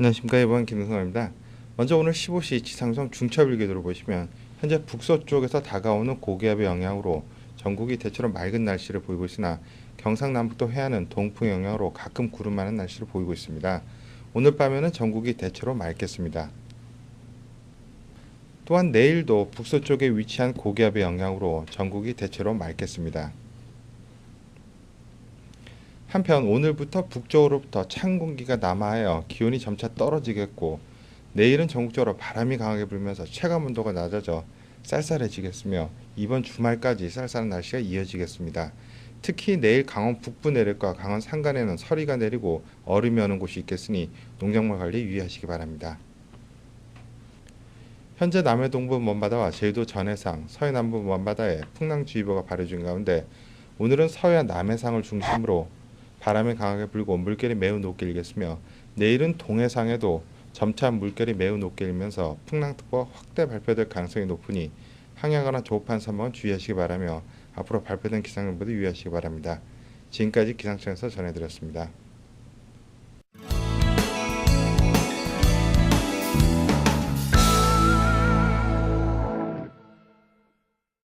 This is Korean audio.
안녕하십니까 이번 김승환입니다. 먼저 오늘 15시 지상성 중첩 일기도를 보시면 현재 북서쪽에서 다가오는 고기압의 영향으로 전국이 대체로 맑은 날씨를 보이고 있으나 경상남북도 해안은 동풍 영향으로 가끔 구름 많은 날씨를 보이고 있습니다. 오늘 밤에는 전국이 대체로 맑겠습니다. 또한 내일도 북서쪽에 위치한 고기압의 영향으로 전국이 대체로 맑겠습니다. 한편 오늘부터 북쪽으로부터 찬 공기가 남하하여 기온이 점차 떨어지겠고 내일은 전국적으로 바람이 강하게 불면서 체감 온도가 낮아져 쌀쌀해지겠으며 이번 주말까지 쌀쌀한 날씨가 이어지겠습니다. 특히 내일 강원 북부 내륙과 강원 산간에는 서리가 내리고 얼음이 오는 곳이 있겠으니 농작물 관리 유의하시기 바랍니다. 현재 남해 동부 먼바다와 제주도 전해상, 서해 남부 먼바다에 풍랑주의보가 발효 중 가운데 오늘은 서해안 남해상을 중심으로 바람이 강하게 불고 물결이 매우 높게 일겠으며 내일은 동해상에도 점차 물결이 매우 높게 일면서 풍랑특보 확대 발표될 가능성이 높으니 항해하거나 조업한 선박은 주의하시기 바라며 앞으로 발표된 기상정보도 유의하시기 바랍니다. 지금까지 기상청에서 전해드렸습니다.